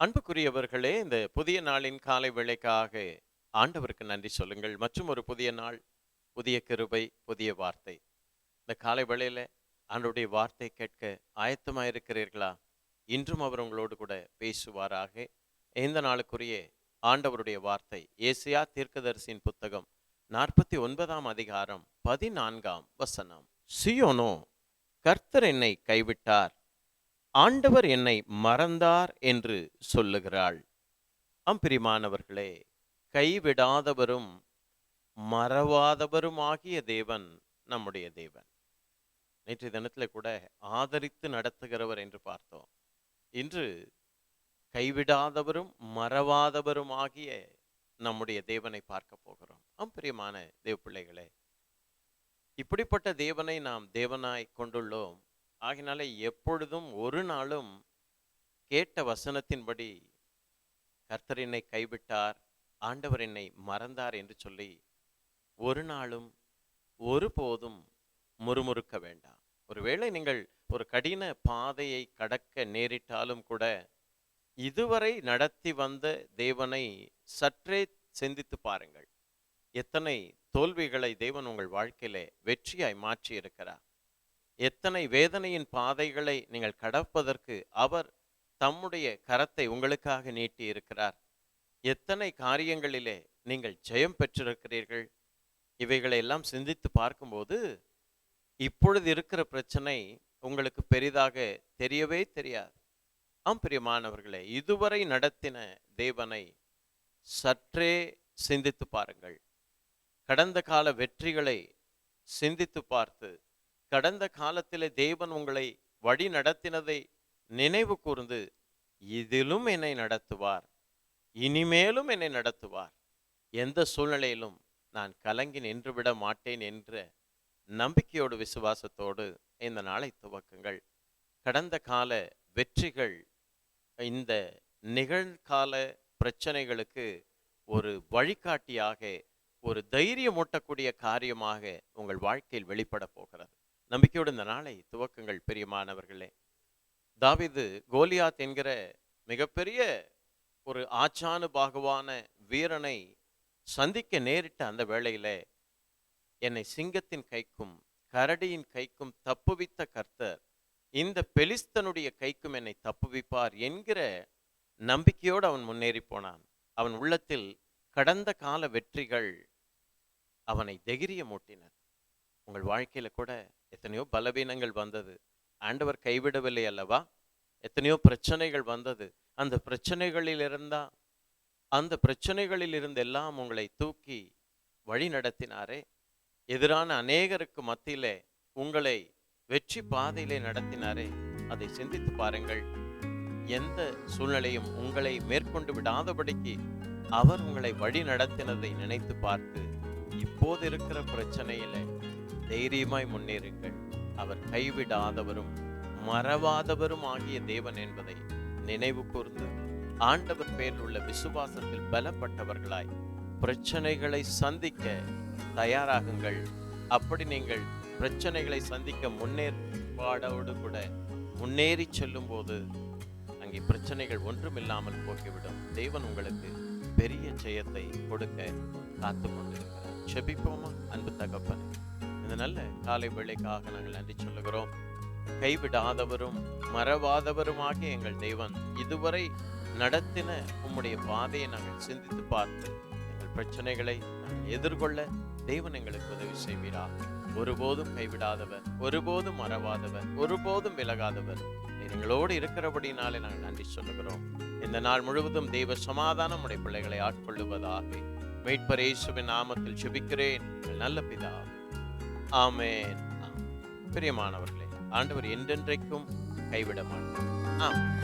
அன்புக்குரியவர்களே இந்த புதிய நாளின் காலை வேளைக்காக ஆண்டவருக்கு நன்றி சொல்லுங்கள். மற்றும் ஒரு புதிய நாள் புதிய கிருபை புதிய வார்த்தை. இந்த காலை வேளையில ஆண்டவருடைய வார்த்தை கேட்க ஆயத்தமாக இருக்கிறீர்களா? இன்றும் அவர் உங்களோடு கூட பேசுவாராக. இந்த நாளுக்குரிய ஆண்டவருடைய வார்த்தை ஏசியா தீர்க்கதரிசியின் புத்தகம் நாற்பத்தி ஒன்பதாம் அதிகாரம் பதினான்காம் வசனம். சியோனோ கர்த்தர் என்னை கைவிட்டார். ஆண்டவர் என்னை மறந்தார் என்று சொல்லுகிறாள். அம்பிரிமானவர்களே கைவிடாதவரும் மறவாதவருமாகிய தேவன் நம்முடைய தேவன். நேற்று தினத்தில் கூட ஆதரித்து நடத்துகிறவர் என்று பார்த்தோம். இன்று கைவிடாதவரும் மறவாதவருமாகிய நம்முடைய தேவனை பார்க்க போகிறோம். அம்பிரியமான தேவ பிள்ளைகளே இப்படிப்பட்ட தேவனை நாம் தேவனாய் கொண்டுள்ளோம். ஆகினால எப்பொழுதும் ஒரு நாளும் கேட்ட வசனத்தின்படி கர்த்தர் என்னை கைவிட்டார் ஆண்டவர் என்னை மறந்தார் என்று சொல்லி ஒரு நாளும் ஒருபோதும் முறுமுறுக்க வேண்டாம். ஒருவேளை நீங்கள் ஒரு கடின பாதையை கடக்க நேரிட்டாலும் கூட இதுவரை நடத்தி வந்த தேவனை சற்றே சிந்தித்து பாருங்கள். எத்தனை தோல்விகளை தேவன் உங்கள் வாழ்க்கையிலே வெற்றியாய் மாற்றி இருக்கிறார் எத்தனை வேதனையின் பாதைகளை நீங்கள் கடப்பதற்கு அவர் தம்முடைய கரத்தை உங்களுக்காக நீட்டி இருக்கிறார் எத்தனை காரியங்களிலே நீங்கள் ஜெயம் பெற்றிருக்கிறீர்கள். இவைகளை எல்லாம் சிந்தித்து பார்க்கும்போது இப்பொழுது இருக்கிற பிரச்சனை உங்களுக்கு பெரிதாக தெரியவே தெரியாது. ஆம் பிரியமானவர்களே இதுவரை நடத்தின தேவனை சற்றே சிந்தித்து பாருங்கள். கடந்த கால வெற்றிகளை சிந்தித்து பார்த்து கடந்த காலத்திலே தேவன் உங்களை வழி நடத்தினதை நினைவு கூர்ந்து இதிலும் என்னை நடத்துவார் இனிமேலும் என்னை நடத்துவார். எந்த சூழ்நிலையிலும் நான் கலங்கி நின்றுவிட மாட்டேன் என்ற நம்பிக்கையோடு விசுவாசத்தோடு இந்த நாளை துவக்குங்கள். கடந்த கால வெற்றிகள் இந்த நிகழ்கால பிரச்சனைகளுக்கு ஒரு வழிகாட்டியாக ஒரு தைரியமூட்டக்கூடிய காரியமாக உங்கள் வாழ்க்கையில் வெளிப்பட போகிறது. நம்பிக்கையோடு இந்த நாளை துவக்கங்கள் பிரியமானவர்களே. தாவிது கோலியாத் என்கிற மிகப்பெரிய ஒரு ஆச்சானு பாகுவான வீரனை சந்திக்க நேரிட்ட அந்த வேளையில என்னை சிங்கத்தின் கைக்கும் கரடியின் கைக்கும் தப்புவித்த கர்த்தர் இந்த பெலிஸ்தனுடைய கைக்கும் என்னை தப்புவிப்பார் என்கிற நம்பிக்கையோடு அவன் முன்னேறி போனான். அவன் உள்ளத்தில் கடந்த கால வெற்றிகள் அவனை தைரியமூட்டினர் உங்கள் வாழ்க்கையில கூட எத்தனையோ பலவீனங்கள் வந்தது. ஆண்டவர் கைவிடவில்லை அல்லவா? எத்தனையோ பிரச்சனைகள் வந்தது. அந்த பிரச்சனைகளில் இருந்தா அந்த பிரச்சனைகளில் இருந்து உங்களை தூக்கி வழி நடத்தினாரே. எதிரான அநேகருக்கு மத்தியிலே உங்களை வெற்றி பாதையிலே நடத்தினாரே. அதை சிந்தித்து பாருங்கள். எந்த சூழ்நிலையும் உங்களை மேற்கொண்டு விடாதபடிக்கு அவர் உங்களை வழி நடத்தினதை நினைத்து பார்த்து இப்போது இருக்கிற பிரச்சனையில தைரியமாய் முன்னேறுங்கள். அவர் கைவிடாதவரும் மறவாதவரும் ஆகிய தேவன் என்பதை நினைவு கூர்ந்து ஆண்டவர் பேரில் உள்ள விசுவாசத்தில் பலப்பட்டவர்களாய் பிரச்சனைகளை சந்திக்க தயாராகுங்கள். அப்படி நீங்கள் பிரச்சனைகளை சந்திக்க முன்னேற்பாடோடு கூட முன்னேறி செல்லும் போது அங்கே பிரச்சனைகள் ஒன்றுமில்லாமல் போக்கிவிடும். தேவன் உங்களுக்கு பெரிய ஜெயத்தை கொடுக்க காத்து கொண்டிருக்கிறார் செபிப்போமா? அன்பு தகப்பன். இந்த நல்ல காலை வேளைக்காக நாங்கள் நன்றி சொல்லுகிறோம். கைவிடாதவரும் மறவாதவருமாக எங்கள் தெய்வன் இதுவரை நடத்தின உம்முடைய பாதையை நாங்கள் சிந்தித்து பார்த்து எங்கள் பிரச்சனைகளை நாங்கள் எதிர்கொள்ள தெய்வன் எங்களுக்கு உதவி செய்வீரா. ஒருபோதும் கைவிடாதவர் ஒருபோதும் மறவாதவர் ஒருபோதும் விலகாதவர். எங்களோடு இருக்கிறபடினாலே நாங்கள் நன்றி சொல்லுகிறோம். இந்த நாள் முழுவதும் தெய்வ சமாதானம் உடைய பிள்ளைகளை ஆட்கொள்ளுவதாக. மீட்பர் இயேசுவின் நாமத்தில் செபிக்கிறேன். எங்கள் நல்ல பிதா. ஆமேன். பிரியமானவர்களே ஆண்டவர் என்றென்றைக்கும் கைவிட மாட்டார். ஆம்